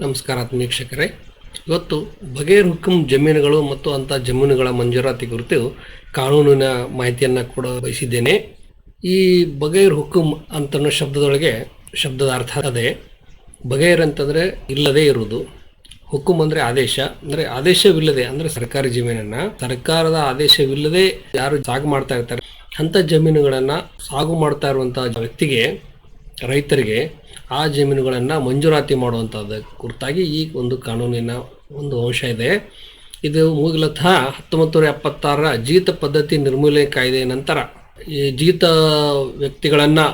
ನಮಸ್ಕಾರ ವೀಕ್ಷಕರೇ. ಇವತ್ತು ಬಗೇರ್ ಹುಕುಂ ಜಮೀನುಗಳು ಮತ್ತು ಅಂಥ ಜಮೀನುಗಳ ಮಂಜೂರಾತಿ ಕುರಿತು ಕಾನೂನಿನ ಮಾಹಿತಿಯನ್ನು ಕೂಡ ಬಯಸಿದ್ದೇನೆ. ಈ ಬಗೈರ್ ಹುಕುಂ ಅಂತನ್ನೋ ಶಬ್ದದೊಳಗೆ ಶಬ್ದದ ಅರ್ಥ ಅದೇ. ಬಗೈರ್ ಅಂತಂದರೆ ಇಲ್ಲದೇ ಇರುವುದು. ಹುಕುಂ ಅಂದರೆ ಆದೇಶ. ಅಂದರೆ ಆದೇಶವಿಲ್ಲದೆ ಅಂದರೆ ಸರ್ಕಾರಿ ಜಮೀನನ್ನು. ಸರ್ಕಾರದ ಆದೇಶವಿಲ್ಲದೆ ಯಾರು ಜಾಗ ಮಾಡ್ತಾ ಇರ್ತಾರೆ. ಅಂಥ ಜಮೀನುಗಳನ್ನು ಸಾಗು ಮಾಡ್ತಾ ಇರುವಂಥ ವ್ಯಕ್ತಿಗೆ ರೈತರಿಗೆ ಆ ಜಮೀನುಗಳನ್ನು ಮಂಜೂರಾತಿ ಮಾಡುವಂಥದ್ದು ಕುರಿತಾಗಿ ಈ ಒಂದು ಕಾನೂನಿನ ಒಂದು ಅಂಶ ಇದೆ. ಇದು ಮೂಲತಃ ಹತ್ತೊಂಬತ್ತು ನೂರ ಎಪ್ಪತ್ತಾರರ ಜೀತ ಪದ್ಧತಿ ನಿರ್ಮೂಲನೆ ಕಾಯ್ದೆ ನಂತರ ಈ ಜೀತ ವ್ಯಕ್ತಿಗಳನ್ನು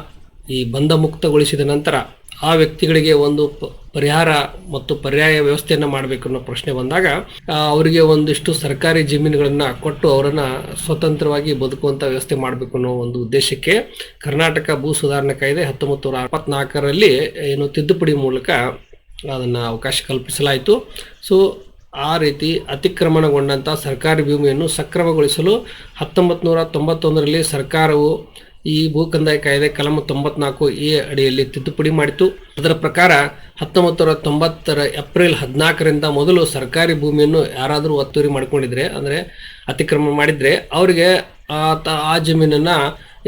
ಈ ಬಂಧ ಮುಕ್ತಗೊಳಿಸಿದ ನಂತರ ಆ ವ್ಯಕ್ತಿಗಳಿಗೆ ಒಂದು ಪರಿಹಾರ ಮತ್ತು ಪರ್ಯಾಯ ವ್ಯವಸ್ಥೆಯನ್ನು ಮಾಡಬೇಕು ಅನ್ನೋ ಪ್ರಶ್ನೆ ಬಂದಾಗ ಅವರಿಗೆ ಒಂದಿಷ್ಟು ಸರ್ಕಾರಿ ಜಮೀನುಗಳನ್ನು ಕೊಟ್ಟು ಅವರನ್ನು ಸ್ವತಂತ್ರವಾಗಿ ಬದುಕುವಂಥ ವ್ಯವಸ್ಥೆ ಮಾಡಬೇಕು ಅನ್ನೋ ಒಂದು ಉದ್ದೇಶಕ್ಕೆ ಕರ್ನಾಟಕ ಭೂ ಸುಧಾರಣಾ ಕಾಯ್ದೆ ಹತ್ತೊಂಬತ್ತು ನೂರ ಎಪ್ಪತ್ನಾಲ್ಕರಲ್ಲಿ ಏನು ತಿದ್ದುಪಡಿ ಮೂಲಕ ಅದನ್ನು ಅವಕಾಶ ಕಲ್ಪಿಸಲಾಯಿತು. ಸೊ ಆ ರೀತಿ ಅತಿಕ್ರಮಣಗೊಂಡಂಥ ಸರ್ಕಾರಿ ಭೂಮಿಯನ್ನು ಸಕ್ರಮಗೊಳಿಸಲು ಹತ್ತೊಂಬತ್ತು ನೂರ ತೊಂಬತ್ತೊಂದರಲ್ಲಿ ಸರ್ಕಾರವು ಈ ಭೂಕಂದಾಯ ಕಾಯ್ದೆ ಕಲಂ ತೊಂಬತ್ನಾಲ್ಕು ಎ ಅಡಿಯಲ್ಲಿ ತಿದ್ದುಪಡಿ ಮಾಡಿತು ಅದರ ಪ್ರಕಾರ ಹತ್ತೊಂಬತ್ತು ನೂರ ತೊಂಬತ್ತರ ಏಪ್ರಿಲ್ ಹದಿನಾಲ್ಕರಿಂದ ಮೊದಲು ಸರ್ಕಾರಿ ಭೂಮಿಯನ್ನು ಯಾರಾದರೂ ಒತ್ತುವರಿ ಮಾಡ್ಕೊಂಡಿದ್ರೆ, ಅಂದರೆ ಅತಿಕ್ರಮ ಮಾಡಿದರೆ ಅವರಿಗೆ ಆ ಜಮೀನನ್ನು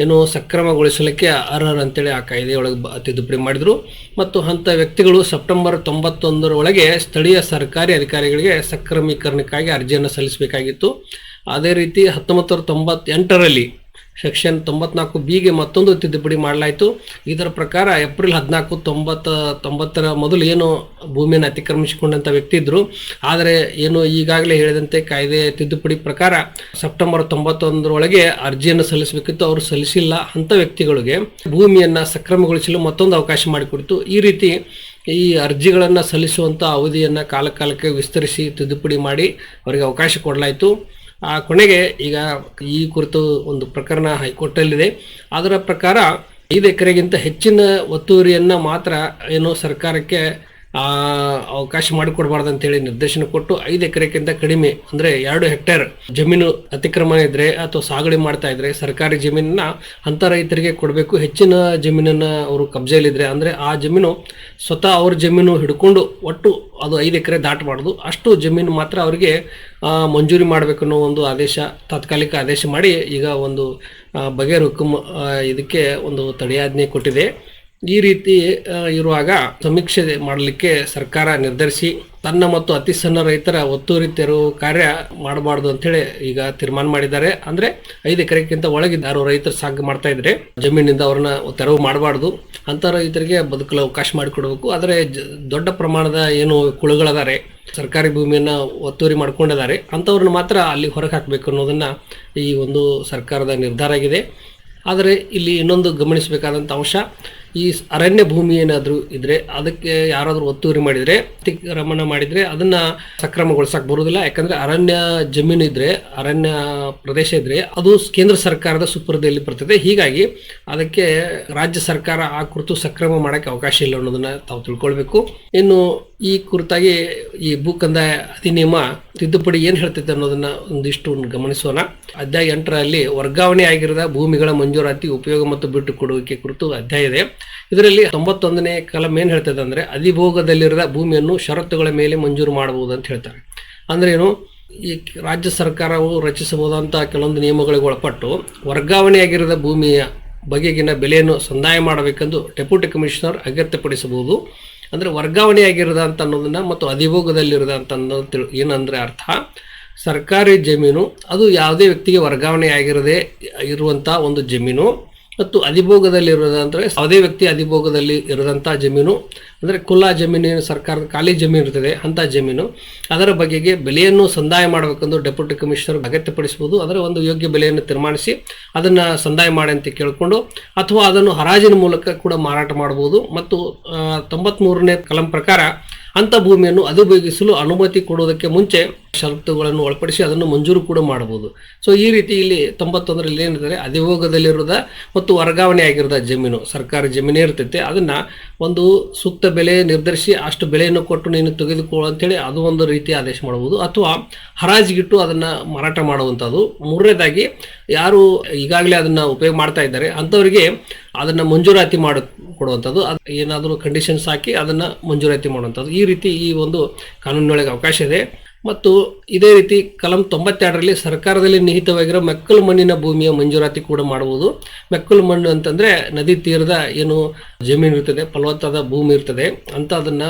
ಏನು ಸಕ್ರಮಗೊಳಿಸಲಿಕ್ಕೆ ಅರ್ಹರು ಅಂತೇಳಿ ಆ ಕಾಯ್ದೆಯೊಳಗೆ ತಿದ್ದುಪಡಿ ಮಾಡಿದರು. ಮತ್ತು ಅಂಥ ವ್ಯಕ್ತಿಗಳು ಸೆಪ್ಟೆಂಬರ್ ತೊಂಬತ್ತೊಂದರ ಒಳಗೆ ಸ್ಥಳೀಯ ಸರ್ಕಾರಿ ಅಧಿಕಾರಿಗಳಿಗೆ ಸಕ್ರಮೀಕರಣಕ್ಕಾಗಿ ಅರ್ಜಿಯನ್ನು ಸಲ್ಲಿಸಬೇಕಾಗಿತ್ತು. ಅದೇ ರೀತಿ ಹತ್ತೊಂಬತ್ತು ತೊಂಬತ್ತೆಂಟರಲ್ಲಿ ಸೆಕ್ಷನ್ ತೊಂಬತ್ನಾಲ್ಕು ಬಿಗೆ ಮತ್ತೊಂದು ತಿದ್ದುಪಡಿ ಮಾಡಲಾಯಿತು. ಇದರ ಪ್ರಕಾರ ಏಪ್ರಿಲ್ ಹದಿನಾಲ್ಕು ತೊಂಬತ್ತ, ತೊಂಬತ್ತರ ಮೊದಲು ಏನು ಭೂಮಿಯನ್ನು ಅತಿಕ್ರಮಿಸಿಕೊಂಡಂಥ ವ್ಯಕ್ತಿ ಇದ್ದರು ಆದರೆ ಏನು ಈಗಾಗಲೇ ಹೇಳಿದಂತೆ ಕಾಯ್ದೆ ತಿದ್ದುಪಡಿ ಪ್ರಕಾರ ಸೆಪ್ಟೆಂಬರ್ ತೊಂಬತ್ತೊಂದರೊಳಗೆ ಅರ್ಜಿಯನ್ನು ಸಲ್ಲಿಸಬೇಕಿತ್ತು. ಅವರು ಸಲ್ಲಿಸಿಲ್ಲ ಅಂಥ ವ್ಯಕ್ತಿಗಳಿಗೆ ಭೂಮಿಯನ್ನು ಸಕ್ರಮಗೊಳಿಸಲು ಮತ್ತೊಂದು ಅವಕಾಶ ಮಾಡಿಕೊಡಿತು. ಈ ರೀತಿ ಈ ಅರ್ಜಿಗಳನ್ನು ಸಲ್ಲಿಸುವಂಥ ಅವಧಿಯನ್ನು ಕಾಲಕಾಲಕ್ಕೆ ವಿಸ್ತರಿಸಿ ತಿದ್ದುಪಡಿ ಮಾಡಿ ಅವರಿಗೆ ಅವಕಾಶ ಕೊಡಲಾಯಿತು. ಆ ಕೊನೆಗೆ ಈಗ ಈ ಕುರಿತು ಒಂದು ಪ್ರಕರಣ ಹೈಕೋರ್ಟಲ್ಲಿದೆ. ಅದರ ಪ್ರಕಾರ ಐದು ಎಕರೆಗಿಂತ ಹೆಚ್ಚಿನ ಒತ್ತುವರಿಯನ್ನು ಮಾತ್ರ ಏನು ಸರ್ಕಾರಕ್ಕೆ ಅವಕಾಶ ಅಂತ ಹೇಳಿ ನಿರ್ದೇಶನ ಕೊಟ್ಟು ಐದು ಎಕರೆಗಿಂತ ಕಡಿಮೆ, ಅಂದರೆ ಎರಡು ಹೆಕ್ಟೇರ್ ಜಮೀನು ಅತಿಕ್ರಮಣ ಇದ್ದರೆ ಅಥವಾ ಸಾಗಣೆ ಮಾಡ್ತಾ ಇದ್ರೆ ಸರ್ಕಾರಿ ಜಮೀನನ್ನ ಅಂಥ ರೈತರಿಗೆ ಕೊಡಬೇಕು. ಹೆಚ್ಚಿನ ಜಮೀನನ್ನು ಅವರು ಕಬ್ಜೆಯಲ್ಲಿದ್ದರೆ ಅಂದರೆ ಆ ಜಮೀನು ಸ್ವತಃ ಅವ್ರ ಜಮೀನು ಹಿಡ್ಕೊಂಡು ಒಟ್ಟು ಅದು ಐದು ಎಕರೆ ದಾಟಬಾರ್ದು. ಅಷ್ಟು ಜಮೀನು ಮಾತ್ರ ಅವರಿಗೆ ಮಂಜೂರಿ ಮಾಡಬೇಕು ಅನ್ನೋ ಒಂದು ಆದೇಶ, ತಾತ್ಕಾಲಿಕ ಆದೇಶ ಮಾಡಿ ಈಗ ಒಂದು ಬಗೆರ್ ಹುಕುಮ್ ಇದಕ್ಕೆ ಒಂದು ತಡೆಯಾಜ್ಞೆ ಕೊಟ್ಟಿದೆ. ಈ ರೀತಿ ಇರುವಾಗ ಸಮೀಕ್ಷೆ ಮಾಡಲಿಕ್ಕೆ ಸರ್ಕಾರ ನಿರ್ಧರಿಸಿ, ತನ್ನ ಮತ್ತು ಅತಿ ಸಣ್ಣ ರೈತರ ಒತ್ತುವರಿ ತೆರವು ಕಾರ್ಯ ಮಾಡಬಾರ್ದು ಅಂತೇಳಿ ಈಗ ತೀರ್ಮಾನ ಮಾಡಿದ್ದಾರೆ. ಅಂದ್ರೆ ಐದು ಎಕರೆಗಿಂತ ಒಳಗಿದ್ದ ಯಾರು ರೈತರು ಸಾಗ ಮಾಡ್ತಾ ಇದ್ರೆ ಜಮೀನಿಂದ ಅವ್ರನ್ನ ತೆರವು ಮಾಡಬಾರ್ದು. ಅಂತ ರೈತರಿಗೆ ಬದುಕಲು ಅವಕಾಶ ಮಾಡಿಕೊಡ್ಬೇಕು. ಆದರೆ ದೊಡ್ಡ ಪ್ರಮಾಣದ ಏನು ಕುಳುಗಳದಾರೆ, ಸರ್ಕಾರಿ ಭೂಮಿಯನ್ನು ಒತ್ತುವರಿ ಮಾಡ್ಕೊಂಡಿದ್ದಾರೆ, ಅಂಥವ್ರನ್ನ ಮಾತ್ರ ಅಲ್ಲಿ ಹೊರಗೆ ಹಾಕಬೇಕು ಅನ್ನೋದನ್ನ ಈ ಒಂದು ಸರ್ಕಾರದ ನಿರ್ಧಾರ ಆಗಿದೆ. ಆದರೆ ಇಲ್ಲಿ ಇನ್ನೊಂದು ಗಮನಿಸಬೇಕಾದಂಥ ಅಂಶ ಈ ಅರಣ್ಯ ಭೂಮಿ ಏನಾದರೂ ಇದ್ರೆ ಅದಕ್ಕೆ ಯಾರಾದರೂ ಒತ್ತುವರಿ ಮಾಡಿದರೆ, ಅತಿಕ್ರಮಣ ಮಾಡಿದರೆ ಅದನ್ನ ಸಕ್ರಮಗೊಳಿಸಕ್ಕೆ ಬರುವುದಿಲ್ಲ ಯಾಕಂದ್ರೆ ಅರಣ್ಯ ಜಮೀನು ಇದ್ರೆ, ಅರಣ್ಯ ಪ್ರದೇಶ ಇದ್ರೆ ಅದು ಕೇಂದ್ರ ಸರ್ಕಾರದ ಸುಪ್ರದೆಯಲ್ಲಿ ಬರ್ತದೆ. ಹೀಗಾಗಿ ಅದಕ್ಕೆ ರಾಜ್ಯ ಸರ್ಕಾರ ಆ ಕುರಿತು ಸಕ್ರಮ ಮಾಡೋಕ್ಕೆ ಅವಕಾಶ ಇಲ್ಲ ಅನ್ನೋದನ್ನ ತಾವು ತಿಳ್ಕೊಳ್ಬೇಕು. ಇನ್ನು ಈ ಕುರಿತಾಗಿ ಈ ಭೂ ಕಂದಾಯ ಅಧಿನಿಯಮ ತಿದ್ದುಪಡಿ ಏನು ಹೇಳ್ತೈತೆ ಅನ್ನೋದನ್ನ ಒಂದಿಷ್ಟು ಗಮನಿಸೋಣ. ಅಧ್ಯಾಯ ಎಂಟರಲ್ಲಿ ವರ್ಗಾವಣೆ ಆಗಿರದ ಭೂಮಿಗಳ ಮಂಜೂರಾತಿ ಉಪಯೋಗ ಮತ್ತು ಬಿಟ್ಟು ಕೊಡುವಿಕೆ ಕುರಿತು ಅಧ್ಯಾಯ ಇದೆ. ಇದರಲ್ಲಿ ತೊಂಬತ್ತೊಂದನೇ ಕಲಂ ಏನು ಹೇಳ್ತದೆ ಅಂದರೆ ಅಧಿಭೋಗದಲ್ಲಿರದ ಭೂಮಿಯನ್ನು ಷರತ್ತುಗಳ ಮೇಲೆ ಮಂಜೂರು ಮಾಡಬಹುದು ಅಂತ ಹೇಳ್ತಾರೆ. ಅಂದ್ರೆ ಏನು? ಈ ರಾಜ್ಯ ಸರ್ಕಾರವು ರಚಿಸಬಹುದಂತ ಕೆಲವೊಂದು ನಿಯಮಗಳಿಗೆ ಒಳಪಟ್ಟು ವರ್ಗಾವಣೆಯಾಗಿರದ ಭೂಮಿಯ ಬಗೆಗಿನ ಬೆಲೆಯನ್ನು ಸಂದಾಯ ಮಾಡಬೇಕೆಂದು ಡೆಪ್ಯೂಟಿ ಕಮಿಷನರ್ ಅಗತ್ಯಪಡಿಸಬಹುದು. ಅಂದರೆ ವರ್ಗಾವಣೆಯಾಗಿರದ ಅಂತ ಅನ್ನೋದನ್ನ ಮತ್ತು ಅಧಿಭೋಗದಲ್ಲಿರದ ಅಂತ ಅನ್ನೋದು ತಿಳಿ ಏನಂದ್ರೆ ಅರ್ಥ, ಸರ್ಕಾರಿ ಜಮೀನು ಅದು ಯಾವುದೇ ವ್ಯಕ್ತಿಗೆ ವರ್ಗಾವಣೆ ಆಗಿರದೇ ಇರುವಂಥ ಒಂದು ಜಮೀನು. ಮತ್ತು ಅಧಿಭೋಗದಲ್ಲಿ ಇರೋದಂದ್ರೆ ಯಾವುದೇ ವ್ಯಕ್ತಿ ಅಧಿಭೋಗದಲ್ಲಿ ಇರದಂಥ ಜಮೀನು, ಅಂದರೆ ಕುಲ್ಲ ಜಮೀನಿನ ಸರ್ಕಾರದ ಖಾಲಿ ಜಮೀನು ಇರ್ತದೆ, ಅಂಥ ಜಮೀನು, ಅದರ ಬಗೆಗೆ ಬೆಲೆಯನ್ನು ಸಂದಾಯ ಮಾಡಬೇಕೆಂದು ಡೆಪ್ಯೂಟಿ ಕಮಿಷನರ್ ಅಗತ್ಯಪಡಿಸಬಹುದು. ಅದರ ಒಂದು ಯೋಗ್ಯ ಬೆಲೆಯನ್ನು ತೀರ್ಮಾನಿಸಿ ಅದನ್ನು ಸಂದಾಯ ಮಾಡಿ ಅಂತ ಕೇಳಿಕೊಂಡು, ಅಥವಾ ಅದನ್ನು ಹರಾಜಿನ ಮೂಲಕ ಕೂಡ ಮಾರಾಟ ಮಾಡಬಹುದು. ಮತ್ತು ತೊಂಬತ್ಮೂರನೇ ಕಲಂ ಪ್ರಕಾರ ಅಂಥ ಭೂಮಿಯನ್ನು ಅಧಿಭೋಗಿಸಲು ಅನುಮತಿ ಕೊಡುವುದಕ್ಕೆ ಮುಂಚೆ ಷರತ್ತುಗಳನ್ನು ಒಳಪಡಿಸಿ ಅದನ್ನು ಮಂಜೂರು ಕೂಡ ಮಾಡಬಹುದು. ಸೊ ಈ ರೀತಿ ಇಲ್ಲಿ ತೊಂಬತ್ತೊಂದರಲ್ಲಿ ಏನಿದೆ, ಅಧಿಭೋಗದಲ್ಲಿರೋದ ಮತ್ತು ವರ್ಗಾವಣೆ ಆಗಿರೋದ ಜಮೀನು, ಸರ್ಕಾರಿ ಜಮೀನೇ ಇರ್ತೈತೆ. ಅದನ್ನು ಒಂದು ಸೂಕ್ತ ಬೆಲೆ ನಿರ್ಧರಿಸಿ ಅಷ್ಟು ಬೆಲೆಯನ್ನು ಕೊಟ್ಟು ನೀನು ತೆಗೆದುಕೊಳ್ಳು ಅಂತೇಳಿ ಅದು ಒಂದು ರೀತಿ ಆದೇಶ ಮಾಡಬಹುದು. ಅಥವಾ ಹರಾಜಿಗಿಟ್ಟು ಅದನ್ನು ಮಾರಾಟ ಮಾಡುವಂಥದ್ದು ಮೂರನೇದಾಗಿ, ಯಾರು ಈಗಾಗಲೇ ಅದನ್ನು ಉಪಯೋಗ ಮಾಡ್ತಾ ಇದ್ದಾರೆ, ಅಂಥವರಿಗೆ ಅದನ್ನು ಮಂಜೂರಾತಿ ಮಾಡಿ ಕೊಡುವಂಥದ್ದು ಅದು ಏನಾದರೂ ಕಂಡೀಷನ್ಸ್ ಹಾಕಿ ಅದನ್ನು ಮಂಜೂರಾತಿ ಮಾಡುವಂಥದ್ದು ಈ ರೀತಿ ಈ ಒಂದು ಕಾನೂನಿನೊಳಗೆ ಅವಕಾಶ ಇದೆ. ಮತ್ತು ಇದೇ ರೀತಿ ಕಲಂ ತೊಂಬತ್ತೆರಡರಲ್ಲಿ ಸರ್ಕಾರದಲ್ಲಿ ನಿಹಿತವಾಗಿರೋ ಮೆಕ್ಕಲು ಮಣ್ಣಿನ ಭೂಮಿಯ ಮಂಜೂರಾತಿ ಕೂಡ ಮಾಡಬಹುದು ಮೆಕ್ಕಲು ಮಣ್ಣು ಅಂತಂದ್ರೆ ನದಿ ತೀರದ ಏನು ಜಮೀನು ಇರ್ತದೆ, ಫಲವತ್ತಾದ ಭೂಮಿ ಇರ್ತದೆ. ಅಂತ ಅದನ್ನ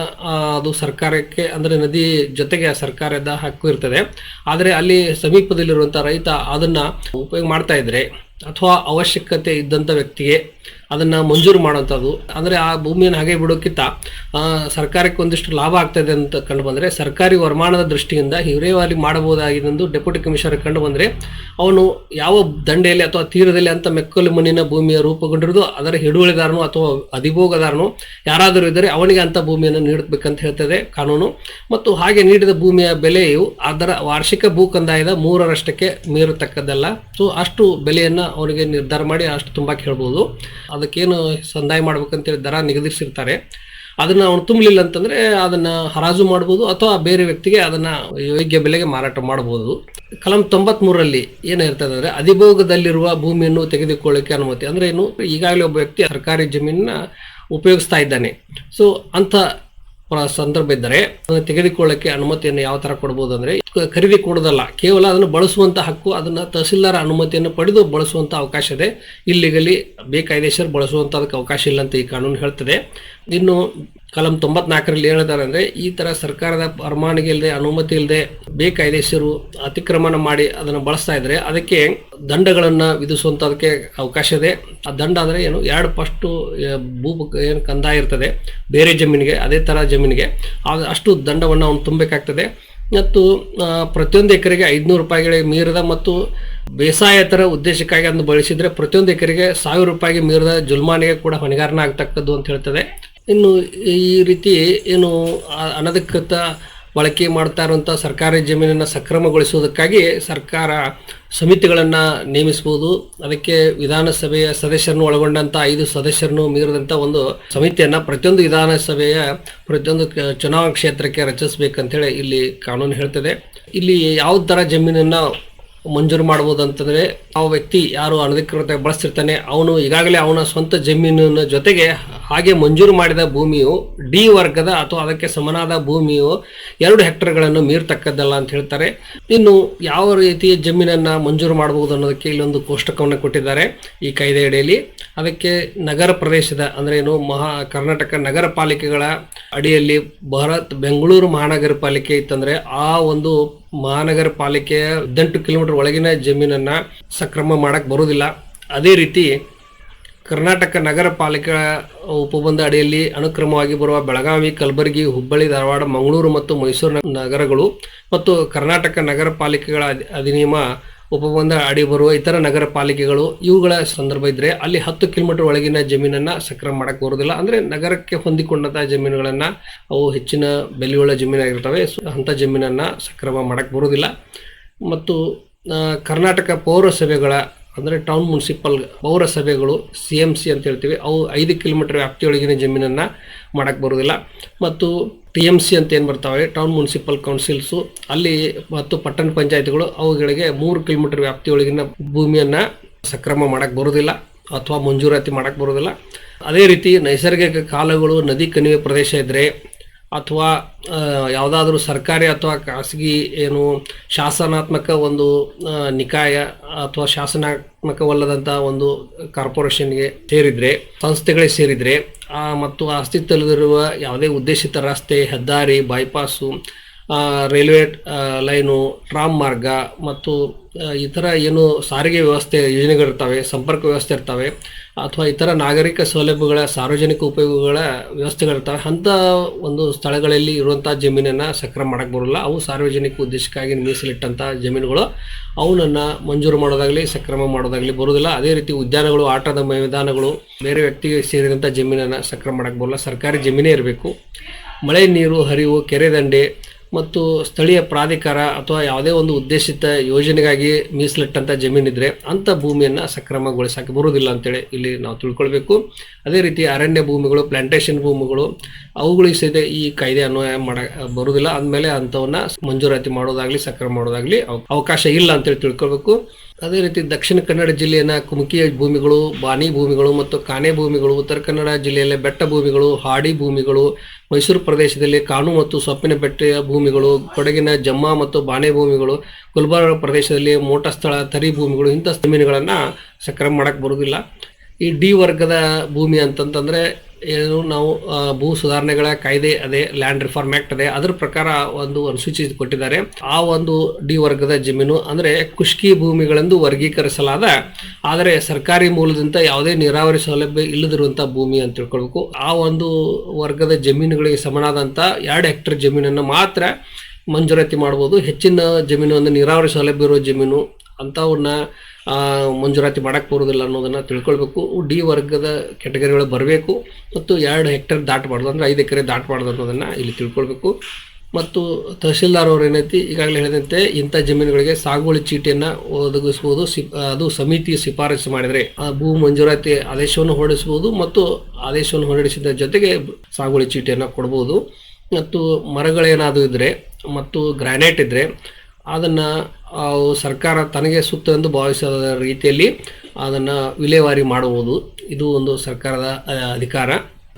ಅದು ಸರ್ಕಾರಕ್ಕೆ ಅಂದ್ರೆ ನದಿ ಜೊತೆಗೆ ಆ ಸರ್ಕಾರದ ಹಕ್ಕು ಇರ್ತದೆ. ಆದರೆ ಅಲ್ಲಿ ಸಮೀಪದಲ್ಲಿರುವಂಥ ರೈತ ಅದನ್ನ ಉಪಯೋಗ ಮಾಡ್ತಾ ಇದ್ರೆ ಅಥವಾ ಅವಶ್ಯಕತೆ ಇದ್ದಂಥ ವ್ಯಕ್ತಿಗೆ ಅದನ್ನ ಮಂಜೂರು ಮಾಡುವಂಥದ್ದು ಅಂದ್ರೆ ಆ ಭೂಮಿಯನ್ನು ಹಾಗೆ ಬಿಡೋಕ್ಕಿಂತ ಸರ್ಕಾರಕ್ಕೆ ಒಂದಿಷ್ಟು ಲಾಭ ಆಗ್ತದೆ ಅಂತ ಕಂಡು ಬಂದ್ರೆ, ಸರ್ಕಾರಿ ವರಮಾನದ ದೃಷ್ಟಿಯಿಂದ ಹಿರೇವಾಲಿ ಮಾಡಬಹುದಾಗಿದೆಂದು ಡೆಪ್ಯೂಟಿ ಕಮಿಷನರ್ ಕಂಡು ಬಂದ್ರೆ, ಅವನು ಯಾವ ದಂಡೆಯಲ್ಲಿ ಅಥವಾ ತೀರದಲ್ಲಿ ಅಂತ ಮೆಕ್ಕಲು ಮಣ್ಣಿನ ಭೂಮಿಯ ರೂಪುಗೊಂಡಿರೋದು ಅದರ ಹಿಡುವಳಿದಾರನು ಅಥವಾ ಅಧಿಭೋಗದಾರನು ಯಾರಾದರೂ ಇದ್ದರೆ ಅವನಿಗೆ ಅಂತ ಭೂಮಿಯನ್ನು ನೀಡಬೇಕಂತ ಹೇಳ್ತದೆ ಕಾನೂನು. ಮತ್ತು ಹಾಗೆ ನೀಡಿದ ಭೂಮಿಯ ಬೆಲೆಯು ಅದರ ವಾರ್ಷಿಕ ಭೂ ಕಂದಾಯದ ಮೂರರಷ್ಟಕ್ಕೆ ಮೀರತಕ್ಕದ್ದಲ್ಲ. ಸೊ ಅಷ್ಟು ಬೆಲೆಯನ್ನು ಅವನಿಗೆ ನಿರ್ಧಾರ ಮಾಡಿ ಅಷ್ಟು ತುಂಬ ಕೇಳ್ಬೋದು. ಅದಕ್ಕೇನು ಸಂದಾಯ ಮಾಡ್ಬೇಕಂತೇಳಿ ದರ ನಿಗದಿಸಿರ್ತಾರೆ ಅದನ್ನ ಅವನು ತುಂಬಲಿಲ್ಲ ಅಂತಂದ್ರೆ ಅದನ್ನ ಹರಾಜು ಮಾಡಬಹುದು ಅಥವಾ ಬೇರೆ ವ್ಯಕ್ತಿಗೆ ಅದನ್ನ ಯೋಗ್ಯ ಬೆಲೆಗೆ ಮಾರಾಟ ಮಾಡಬಹುದು ಕಲಂ ತೊಂಬತ್ ಮೂರರಲ್ಲಿ ಏನಿರ್ತದೆ ಅಂದ್ರೆ ಅಧಿಭೋಗದಲ್ಲಿರುವ ಭೂಮಿಯನ್ನು ತೆಗೆದುಕೊಳ್ಳೋಕೆ ಅನುಮತಿ. ಅಂದ್ರೆ ಏನು, ಈಗಾಗಲೇ ಒಬ್ಬ ವ್ಯಕ್ತಿ ಸರ್ಕಾರಿ ಜಮೀನನ್ನ ಉಪಯೋಗಿಸ್ತಾ ಇದ್ದಾನೆ. ಸೊ ಅಂತ ಸಂದರ್ಭ ಇದ್ದರೆ ಅದನ್ನು ತೆಗೆದುಕೊಳ್ಳಕ್ಕೆ ಅನುಮತಿಯನ್ನು ಯಾವ ತರ ಕೊಡಬಹುದು ಅಂದ್ರೆ ಖರೀದಿ ಕೊಡೋದಲ್ಲ ಕೇವಲ ಅದನ್ನು ಬಳಸುವಂತ ಹಕ್ಕು, ಅದನ್ನ ತಹಸೀಲ್ದಾರ ಅನುಮತಿಯನ್ನು ಪಡೆದು ಬಳಸುವಂತ ಅವಕಾಶ ಇದೆ. ಇಲ್ಲಿಗಲಿ ಬೇಕಾಯ್ದೇಶರು ಬಳಸುವಂತ ಅದಕ್ಕೆ ಅವಕಾಶ ಇಲ್ಲ ಅಂತ ಈ ಕಾನೂನು ಹೇಳ್ತದೆ. ಇನ್ನು ಕಲಂ ತೊಂಬತ್ನಾಲ್ಕರಲ್ಲಿ ಹೇಳಿದ್ದಾರೆ ಅಂದರೆ ಈ ತರ ಸರ್ಕಾರದ ಪರವಾನಗಿ ಇಲ್ಲದೆ ಅನುಮತಿ ಇಲ್ಲದೆ ಬೇಕಾಯ್ದೇಶರು ಅತಿಕ್ರಮಣ ಮಾಡಿ ಅದನ್ನು ಬಳಸ್ತಾ ಇದ್ರೆ ಅದಕ್ಕೆ ದಂಡಗಳನ್ನು ವಿಧಿಸುವಂತ ಅದಕ್ಕೆ ಅವಕಾಶ ಇದೆ. ಆ ದಂಡ ಅಂದ್ರೆ ಏನು? ಎರಡು ಫಸ್ಟ್ ಭೂ ಏನು ಕಂದಾಯ ಇರ್ತದೆ. ಬೇರೆ ಜಮೀನಿಗೆ, ಅದೇ ತರ ಜಮೀನಿಗೆ. ಆಗ ಅಷ್ಟು ದಂಡವನ್ನು ಅವನು ತುಂಬಬೇಕಾಗ್ತದೆ. ಮತ್ತು ಪ್ರತಿಯೊಂದು ಎಕರೆಗೆ ಐದುನೂರು ರೂಪಾಯಿಗಳಿಗೆ ಮೀರಿದ ಮತ್ತು ಬೇಸಾಯ ಬೇಸಾಯೇತರ ಉದ್ದೇಶಕ್ಕಾಗಿ ಅದನ್ನು ಬಳಸಿದ್ರೆ ಪ್ರತಿಯೊಂದು ಎಕರೆಗೆ ಸಾವಿರ ರೂಪಾಯಿಗೆ ಮೀರಿದ ಜುಲ್ಮಾನಿಗೆ ಕೂಡ ಹೊಣೆಗಾರನ ಆಗ್ತಕ್ಕದ್ದು ಅಂತ ಹೇಳ್ತದೆ. ಇನ್ನು ಈ ರೀತಿ ಏನು ಅನಧಿಕೃತ ಬಳಕೆ ಮಾಡ್ತಾ ಇರುವಂಥ ಸರ್ಕಾರಿ ಜಮೀನನ್ನು ಸಕ್ರಮಗೊಳಿಸುವುದಕ್ಕಾಗಿ ಸರ್ಕಾರ ಸಮಿತಿಗಳನ್ನು ನೇಮಿಸಬಹುದು. ಅದಕ್ಕೆ ವಿಧಾನಸಭೆಯ ಸದಸ್ಯರನ್ನು ಒಳಗೊಂಡಂಥ ಐದು ಸದಸ್ಯರನ್ನು ಮೀರಿದಂಥ ಒಂದು ಸಮಿತಿಯನ್ನು ಪ್ರತಿಯೊಂದು ವಿಧಾನಸಭೆಯ ಪ್ರತಿಯೊಂದು ಚುನಾವಣಾ ಕ್ಷೇತ್ರಕ್ಕೆ ರಚಿಸಬೇಕಂತೇಳಿ ಇಲ್ಲಿ ಕಾನೂನು ಹೇಳ್ತದೆ. ಇಲ್ಲಿ ಯಾವ ಥರ ಜಮೀನನ್ನು ಮಂಜೂರು ಮಾಡ್ಬೋದು ಅಂತಂದರೆ ಆ ವ್ಯಕ್ತಿ ಯಾರು ಅನಧಿಕೃತ ಬಳಸ್ತಿರ್ತಾನೆ, ಅವನು ಈಗಾಗಲೇ ಅವನ ಸ್ವಂತ ಜಮೀನಿನ ಜೊತೆಗೆ ಹಾಗೆ ಮಂಜೂರು ಮಾಡಿದ ಭೂಮಿಯು ಡಿ ವರ್ಗದ ಅಥವಾ ಅದಕ್ಕೆ ಸಮನಾದ ಭೂಮಿಯು ಎರಡು ಹೆಕ್ಟರ್ಗಳನ್ನು ಮೀರ್ತಕ್ಕದ್ದಲ್ಲ ಅಂತ ಹೇಳ್ತಾರೆ. ಇನ್ನು ಯಾವ ರೀತಿಯ ಜಮೀನನ್ನು ಮಂಜೂರು ಮಾಡಬಹುದು ಅನ್ನೋದಕ್ಕೆ ಇಲ್ಲೊಂದು ಕೋಷ್ಟಕವನ್ನು ಕೊಟ್ಟಿದ್ದಾರೆ ಈ ಕಾಯ್ದೆಯಡಿಯಲ್ಲಿ ಅದಕ್ಕೆ ನಗರ ಪ್ರದೇಶದ ಅಂದರೆ ಏನು ಮಹಾ ಕರ್ನಾಟಕ ನಗರ ಪಾಲಿಕೆಗಳ ಅಡಿಯಲ್ಲಿ ಭಾರತ್ ಬೆಂಗಳೂರು ಮಹಾನಗರ ಪಾಲಿಕೆ ಇತ್ತಂದರೆ ಆ ಒಂದು ಮಹಾನಗರ ಪಾಲಿಕೆಯ ಹದಿನೆಂಟು ಕಿಲೋಮೀಟರ್ ಒಳಗಿನ ಜಮೀನನ್ನ ಸಕ್ರಮ ಮಾಡಕ್ ಬರುವುದಿಲ್ಲ. ಅದೇ ರೀತಿ ಕರ್ನಾಟಕ ನಗರ ಪಾಲಿಕೆ ಉಪಬಂಧ ಅಡಿಯಲ್ಲಿ ಅನುಕ್ರಮವಾಗಿ ಬರುವ ಬೆಳಗಾವಿ, ಕಲಬುರಗಿ, ಹುಬ್ಬಳ್ಳಿ, ಧಾರವಾಡ, ಮಂಗಳೂರು ಮತ್ತು ಮೈಸೂರು ನಗರಗಳು ಮತ್ತು ಕರ್ನಾಟಕ ನಗರ ಪಾಲಿಕೆಗಳ ಅಧಿನಿಯಮ ಉಪಬಂಧ ಅಡಿ ಬರುವ ಇತರ ನಗರ ಪಾಲಿಕೆಗಳು ಇವುಗಳ ಸಂದರ್ಭ ಇದ್ರೆ ಅಲ್ಲಿ ಹತ್ತು ಕಿಲೋಮೀಟರ್ ಒಳಗಿನ ಜಮೀನನ್ನ ಸಕ್ರಮ ಮಾಡಕ್ ಬರುವುದಿಲ್ಲ ಅಂದ್ರೆ ನಗರಕ್ಕೆ ಹೊಂದಿಕೊಂಡಂಥ ಜಮೀನುಗಳನ್ನ ಅವು ಹೆಚ್ಚಿನ ಬೆಲೆಯುಳ್ಳ ಜಮೀನಾಗಿರ್ತವೆ. ಅಂತ ಜಮೀನನ್ನ ಸಕ್ರಮ ಮಾಡಕ್ ಬರುವುದಿಲ್ಲ ಮತ್ತು ಕರ್ನಾಟಕ ಪೌರಸಭೆಗಳ ಅಂದರೆ ಟೌನ್ ಮುನ್ಸಿಪಲ್ ಪೌರಸಭೆಗಳು ಸಿ ಎಂ ಸಿ ಅಂತ ಹೇಳ್ತೀವಿ, ಅವು ಐದು ಕಿಲೋಮೀಟರ್ ವ್ಯಾಪ್ತಿಯೊಳಗಿನ ಜಮೀನನ್ನು ಮಾಡಕ್ಕೆ ಬರೋದಿಲ್ಲ. ಮತ್ತು ಟಿ ಎಂ ಸಿ ಅಂತ ಏನು ಬರ್ತಾವೆ ಟೌನ್ ಮುನ್ಸಿಪಲ್ ಕೌನ್ಸಿಲ್ಸು ಅಲ್ಲಿ ಮತ್ತು ಪಟ್ಟಣ ಪಂಚಾಯತ್ಗಳು ಅವುಗಳಿಗೆ ಮೂರು ಕಿಲೋಮೀಟರ್ ವ್ಯಾಪ್ತಿಯೊಳಗಿನ ಭೂಮಿಯನ್ನು ಸಕ್ರಮ ಮಾಡಕ್ಕೆ ಬರೋದಿಲ್ಲ ಅಥವಾ ಮಂಜೂರಾತಿ ಮಾಡಕ್ಕೆ ಬರೋದಿಲ್ಲ. ಅದೇ ರೀತಿ ನೈಸರ್ಗಿಕ ಕಾಲಗಳು, ನದಿ, ಕಣಿವೆ ಪ್ರದೇಶ ಇದ್ದರೆ ಅಥವಾ ಯಾವುದಾದ್ರೂ ಸರ್ಕಾರಿ ಅಥವಾ ಖಾಸಗಿ ಏನು ಶಾಸನಾತ್ಮಕ ಒಂದು ನಿಕಾಯ ಅಥವಾ ಶಾಸನಾತ್ಮಕವಲ್ಲದಂಥ ಒಂದು ಕಾರ್ಪೊರೇಷನ್ಗೆ ಸೇರಿದರೆ ಸಂಸ್ಥೆಗಳಿಗೆ ಸೇರಿದರೆ ಮತ್ತು ಅಸ್ತಿತ್ವದಲ್ಲಿರುವ ಯಾವುದೇ ಉದ್ದೇಶಿತ ರಸ್ತೆ, ಹೆದ್ದಾರಿ, ಬೈಪಾಸು ರೈಲ್ವೆ ಲೈನು, ಟ್ರಾಮ್ ಮಾರ್ಗ ಮತ್ತು ಇತರ ಏನು ಸಾರಿಗೆ ವ್ಯವಸ್ಥೆ ಯೋಜನೆಗಳಿರ್ತವೆ, ಸಂಪರ್ಕ ವ್ಯವಸ್ಥೆ ಇರ್ತವೆ, ಅಥವಾ ಇತರ ನಾಗರಿಕ ಸೌಲಭ್ಯಗಳ ಸಾರ್ವಜನಿಕ ಉಪಯೋಗಗಳ ವ್ಯವಸ್ಥೆಗಳಿರ್ತವೆ ಅಂಥ ಒಂದು ಸ್ಥಳಗಳಲ್ಲಿ ಇರುವಂಥ ಜಮೀನನ್ನು ಸಕ್ರಮ ಮಾಡೋಕ್ಕೆ ಬರೋಲ್ಲ. ಅವು ಸಾರ್ವಜನಿಕ ಉದ್ದೇಶಕ್ಕಾಗಿ ಮೀಸಲಿಟ್ಟಂಥ ಜಮೀನುಗಳು. ಅವನನ್ನು ಮಂಜೂರು ಮಾಡೋದಾಗಲಿ, ಸಕ್ರಮ ಮಾಡೋದಾಗಲಿ ಬರೋದಿಲ್ಲ ಅದೇ ರೀತಿ ಉದ್ಯಾನಗಳು, ಆಟದ ಮೈದಾನಗಳು, ಬೇರೆ ವ್ಯಕ್ತಿಗೆ ಸೇರಿದಂಥ ಜಮೀನನ್ನು ಸಕ್ರಮ ಮಾಡೋಕ್ಕೆ ಬರೋಲ್ಲ. ಸರ್ಕಾರಿ ಜಮೀನೇ ಇರಬೇಕು. ಮಳೆ, ನೀರು, ಹರಿವು, ಕೆರೆ ದಂಡೆ ಮತ್ತು ಸ್ಥಳೀಯ ಪ್ರಾಧಿಕಾರ ಅಥವಾ ಯಾವುದೇ ಒಂದು ಉದ್ದೇಶಿತ ಯೋಜನೆಗಾಗಿ ಮೀಸಲಿಟ್ಟಂಥ ಜಮೀನಿದ್ರೆ ಅಂಥ ಭೂಮಿಯನ್ನು ಸಕ್ರಮಗೊಳಿಸಕ್ಕೆ ಬರುವುದಿಲ್ಲ ಅಂತೇಳಿ ಇಲ್ಲಿ ನಾವು ತಿಳ್ಕೊಳ್ಬೇಕು. ಅದೇ ರೀತಿ ಅರಣ್ಯ ಭೂಮಿಗಳು ಪ್ಲಾಂಟೇಶನ್ ಭೂಮಿಗಳು ಅವುಗಳಿಗೆ ಸಹಿತ ಈ ಕಾಯ್ದೆ ಅನ್ವಯ ಮಾಡ, ಬರುವುದಿಲ್ಲ. ಅಂದಮೇಲೆ ಅಂಥವನ್ನ ಮಂಜೂರಾತಿ ಮಾಡೋದಾಗ್ಲಿ ಸಕ್ರಮ ಮಾಡೋದಾಗ್ಲಿ ಅವ- ಅವಕಾಶ ಇಲ್ಲ ಅಂತೇಳಿ ತಿಳ್ಕೊಳ್ಬೇಕು. ಅದೇ ರೀತಿ ದಕ್ಷಿಣ ಕನ್ನಡ ಜಿಲ್ಲೆಯನ್ನ ಕುಮಕಿಯ ಭೂಮಿಗಳು ಬಾನಿ ಭೂಮಿಗಳು ಮತ್ತು ಕಾನೆ ಭೂಮಿಗಳು, ಉತ್ತರ ಕನ್ನಡ ಜಿಲ್ಲೆಯಲ್ಲಿ ಬೆಟ್ಟ ಭೂಮಿಗಳು, ಹಾಡಿ ಭೂಮಿಗಳು, ಮೈಸೂರು ಪ್ರದೇಶದಲ್ಲಿ ಕಾನು ಮತ್ತು ಸೊಪ್ಪಿನ ಬೆಟ್ಟೆಯ ಭೂಮಿಗಳು, ಕೊಡಗಿನ ಜಮ್ಮ ಮತ್ತು ಬಾಣೆ ಭೂಮಿಗಳು, ಗುಲ್ಬರ್ಗ ಪ್ರದೇಶದಲ್ಲಿ ಮೋಟ ಸ್ಥಳ, ತರಿ ಭೂಮಿಗಳು ಇಂಥ ಜಮೀನುಗಳನ್ನು ಸಕ್ರಮ ಮಾಡಕ್ಕೆ ಬರುವುದಿಲ್ಲ. ಈ ಡಿ ವರ್ಗದ ಭೂಮಿ ಅಂತಂತಂದ್ರೆ ಏನು ನಾವು ಭೂ ಸುಧಾರಣೆಗಳ ಕಾಯ್ದೆ ಅದೇ ಲ್ಯಾಂಡ್ ರಿಫಾರ್ಮ್ ಆಕ್ಟ್ ಅದೇ ಅದ್ರ ಪ್ರಕಾರ ಒಂದು ಅನುಸೂಚಿ ಕೊಟ್ಟಿದ್ದಾರೆ. ಆ ಒಂದು ಡಿ ವರ್ಗದ ಜಮೀನು ಅಂದ್ರೆ ಖುಷ್ಕಿ ಭೂಮಿಗಳೆಂದು ವರ್ಗೀಕರಿಸಲಾದ ಆದರೆ ಸರ್ಕಾರಿ ಮೂಲದಿಂದ ಯಾವುದೇ ನೀರಾವರಿ ಸೌಲಭ್ಯ ಇಲ್ಲದಿರುವಂತಹ ಭೂಮಿ ಅಂತ ತಿಳ್ಕೊಳ್ಬೇಕು. ಆ ಒಂದು ವರ್ಗದ ಜಮೀನುಗಳಿಗೆ ಸಮನಾದಂತ ಎರಡು ಹೆಕ್ಟರ್ ಜಮೀನನ್ನು ಮಾತ್ರ ಮಂಜೂರಾತಿ ಮಾಡಬಹುದು ಹೆಚ್ಚಿನ ಜಮೀನು ಅಂದ್ರೆ ನೀರಾವರಿ ಸೌಲಭ್ಯ ಇರುವ ಜಮೀನು ಅಂಥವನ್ನ ಆ, ಮಂಜೂರಾತಿ ಮಾಡಕ್ಕೆ ಬರೋದಿಲ್ಲ ಅನ್ನೋದನ್ನ ತಿಳ್ಕೊಳ್ಬೇಕು. ಡಿ ವರ್ಗದ ಕೆಟಗರಿಗಳು ಬರಬೇಕು ಮತ್ತು ಎರಡು ಹೆಕ್ಟೇರ್ ದಾಟಬಾರ್ದು ಅಂದ್ರೆ ಐದು ಎಕರೆ ದಾಟಬಾರ್ದು ಅನ್ನೋದನ್ನ ಇಲ್ಲಿ ತಿಳ್ಕೊಳ್ಬೇಕು. ಮತ್ತು ತಹಶೀಲ್ದಾರ್ ಅವರು ಏನೈತಿ ಈಗಾಗಲೇ ಹೇಳಿದಂತೆ ಇಂಥ ಜಮೀನುಗಳಿಗೆ ಸಾಗುವಳಿ ಚೀಟಿಯನ್ನು ಒದಗಿಸಬಹುದು ಅದು ಸಮಿತಿ ಶಿಫಾರಸು ಮಾಡಿದರೆ ಆ ಭೂ ಮಂಜೂರಾತಿ ಆದೇಶವನ್ನು ಹೊರಡಿಸಬಹುದು ಮತ್ತು ಆದೇಶವನ್ನು ಹೊರಡಿಸಿದ ಜೊತೆಗೆ ಸಾಗುವಳಿ ಚೀಟಿಯನ್ನು ಕೊಡಬಹುದು ಮತ್ತು ಮರಗಳೇನಾದರೂ ಇದ್ದರೆ ಮತ್ತು ಗ್ರಾನೈಟ್ ಇದ್ದರೆ ಅದನ್ನು ಸರ್ಕಾರ ತನಗೆ ಸೂಕ್ತ ಎಂದು ಭಾವಿಸದ ರೀತಿಯಲ್ಲಿ ಅದನ್ನು ವಿಲೇವಾರಿ ಮಾಡುವುದು. ಇದು ಒಂದು ಸರ್ಕಾರದ ಅಧಿಕಾರ.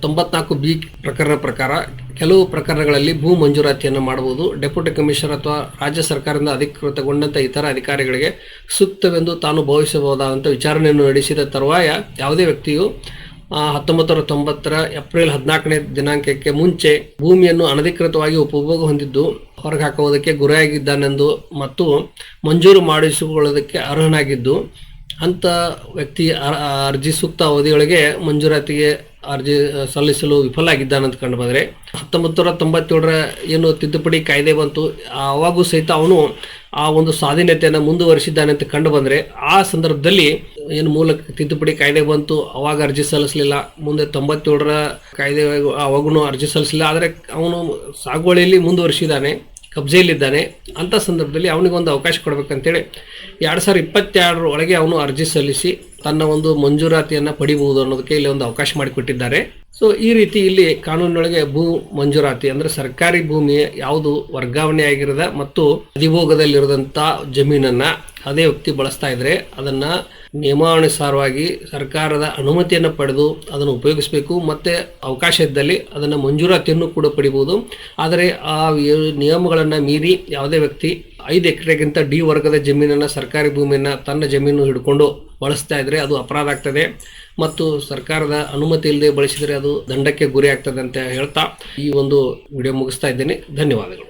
ತೊಂಬತ್ನಾಲ್ಕು ಬಿ ಪ್ರಕರಣ ಪ್ರಕಾರ ಕೆಲವು ಪ್ರಕರಣಗಳಲ್ಲಿ ಭೂ ಮಂಜೂರಾತಿಯನ್ನು ಮಾಡಬಹುದು. ಡೆಪ್ಯೂಟಿ ಕಮಿಷನರ್ ಅಥವಾ ರಾಜ್ಯ ಸರ್ಕಾರದಿಂದ ಅಧಿಕೃತಗೊಂಡಂಥ ಇತರ ಅಧಿಕಾರಿಗಳಿಗೆ ಸೂಕ್ತವೆಂದು ತಾನು ಭಾವಿಸಬಹುದಾದಂಥ ವಿಚಾರಣೆಯನ್ನು ನಡೆಸಿದ ತರುವಾಯ ಯಾವುದೇ ವ್ಯಕ್ತಿಯು ಹತ್ತೊಂಬತ್ತು ನೂರ ತೊಂಬತ್ತರ ಏಪ್ರಿಲ್ ಹದಿನಾಲ್ಕನೇ ದಿನಾಂಕಕ್ಕೆ ಮುಂಚೆ ಭೂಮಿಯನ್ನು ಅನಧಿಕೃತವಾಗಿ ಉಪಭೋಗ ಹೊಂದಿದ್ದು ಹೊರಗೆ ಹಾಕುವುದಕ್ಕೆ ಗುರಿಯಾಗಿದ್ದಾನೆಂದು ಮತ್ತು ಮಂಜೂರು ಮಾಡಿಸಿಕೊಳ್ಳೋದಕ್ಕೆ ಅರ್ಹನಾಗಿದ್ದು, ಅಂಥ ವ್ಯಕ್ತಿ ಅರ್- ಅರ್ಜಿ ಸೂಕ್ತ ಅವಧಿಯೊಳಗೆ ಮಂಜೂರಾತಿಗೆ ಅರ್ಜಿ ಸಲ್ಲಿಸಲು ವಿಫಲ ಆಗಿದ್ದಾನಂತ ಕಂಡು ಬಂದರೆ ಹತ್ತೊಂಬತ್ತು ತೊಂಬತ್ತೇಳರ ಏನು ತಿದ್ದುಪಡಿ ಕಾಯ್ದೆ ಬಂತು, ಆವಾಗೂ ಸಹಿತ ಅವನು ಆ ಒಂದು ಸ್ವಾಧೀನತೆಯನ್ನು ಮುಂದುವರಿಸಿದ್ದಾನೆ ಅಂತ ಕಂಡು ಬಂದರೆ, ಆ ಸಂದರ್ಭದಲ್ಲಿ ಏನು ಮೂಲ ತಿದ್ದುಪಡಿ ಕಾಯ್ದೆ ಬಂತು, ಅವಾಗ ಅರ್ಜಿ ಸಲ್ಲಿಸಲಿಲ್ಲ. ಮುಂದೆ ತೊಂಬತ್ತೇಳರ ಕಾಯ್ದೆ ಅವಾಗೂ ಅರ್ಜಿ ಸಲ್ಲಿಸಲಿಲ್ಲ. ಆದರೆ ಅವನು ಸಾಗುವಳಿಯಲ್ಲಿ ಮುಂದುವರಿಸಿದ್ದಾನೆ, ಕಬ್ಜೆಯಲ್ಲಿದ್ದಾನೆ. ಅಂಥ ಸಂದರ್ಭದಲ್ಲಿ ಅವನಿಗೆ ಒಂದು ಅವಕಾಶ ಕೊಡಬೇಕಂತೇಳಿ ಎರಡು ಸಾವಿರದ ಇಪ್ಪತ್ತೆರಡರ ಒಳಗೆ ಅವನು ಅರ್ಜಿ ಸಲ್ಲಿಸಿ ತನ್ನ ಒಂದು ಮಂಜೂರಾತಿಯನ್ನು ಪಡಿಬಹುದು ಅನ್ನೋದಕ್ಕೆ ಇಲ್ಲಿ ಒಂದು ಅವಕಾಶ ಮಾಡಿಕೊಟ್ಟಿದ್ದಾರೆ. ಸೊ ಈ ರೀತಿ ಇಲ್ಲಿ ಕಾನೂನಿನೊಳಗೆ ಭೂ ಮಂಜೂರಾತಿ ಅಂದರೆ ಸರ್ಕಾರಿ ಭೂಮಿ ಯಾವುದು ವರ್ಗಾವಣೆ ಆಗಿರದ ಮತ್ತು ಅಧಿಭೋಗದಲ್ಲಿರದಂಥ ಜಮೀನನ್ನು ಅದೇ ವ್ಯಕ್ತಿ ಬಳಸ್ತಾ ಇದ್ರೆ ಅದನ್ನು ನಿಯಮಾನುಸಾರವಾಗಿ ಸರ್ಕಾರದ ಅನುಮತಿಯನ್ನು ಪಡೆದು ಅದನ್ನು ಉಪಯೋಗಿಸಬೇಕು. ಮತ್ತು ಅವಕಾಶ ಇದ್ದಲ್ಲಿ ಅದನ್ನು ಮಂಜೂರಾತಿಯನ್ನು ಕೂಡ ಪಡಿಬೋದು. ಆದರೆ ಆ ನಿಯಮಗಳನ್ನು ಮೀರಿ ಯಾವುದೇ ವ್ಯಕ್ತಿ ಐದು ಎಕರೆಗಿಂತ ಡಿ ವರ್ಗದ ಜಮೀನನ್ನು ಸರ್ಕಾರಿ ಭೂಮಿಯನ್ನು ತನ್ನ ಜಮೀನು ಹಿಡ್ಕೊಂಡು ಬಳಸ್ತಾ ಇದ್ರೆ ಅದು ಅಪರಾಧ ಆಗ್ತದೆ. ಮತ್ತು ಸರ್ಕಾರದ ಅನುಮತಿ ಇಲ್ಲದೆ ಬಳಸಿದರೆ ಅದು ದಂಡಕ್ಕೆ ಗುರಿ ಆಗ್ತದೆ ಅಂತ ಹೇಳ್ತಾ ಈ ಒಂದು ವಿಡಿಯೋ ಮುಗಿಸ್ತಾ ಇದ್ದೇನೆ. ಧನ್ಯವಾದಗಳು.